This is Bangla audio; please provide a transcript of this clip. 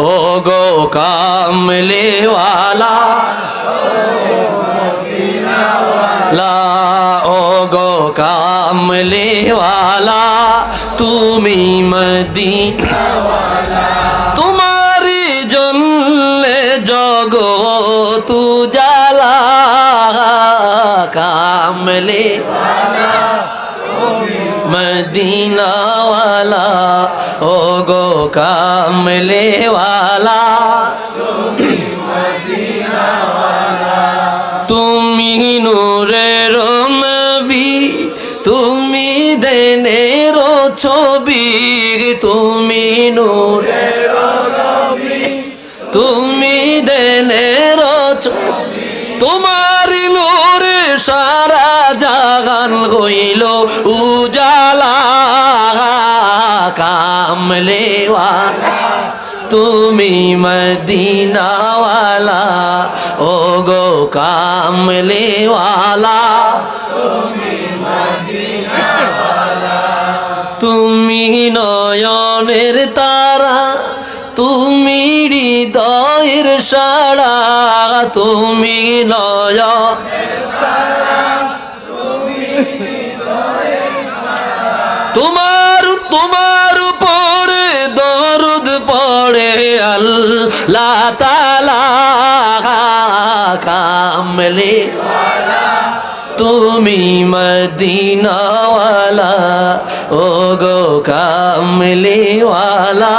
ও গো কামলেওয়ালা লা ও গো কামলেওয়ালা তুমি মদিনা তোমার জন্যে জগত জালা কামলে মদিনাওয়ালা ও গো তুমি নূরের নবী তুমি দেনের ছবি, তুমি নূরের তুমি দেনের ছবি। তোমার নূরে সারা জাগান হইল উজালা, কামলেওয়ালা। তুমি মদিনাওয়ালা ও গো কামলেওয়ালা। তুমি নয়নের তারা, তুমি হৃদয়ের সারা, তুমি নয় তোমার তোমার উপরে আল্লাহ তালা কামলে। তুমি মদিনাওয়ালা ও গো কামলেওয়ালা।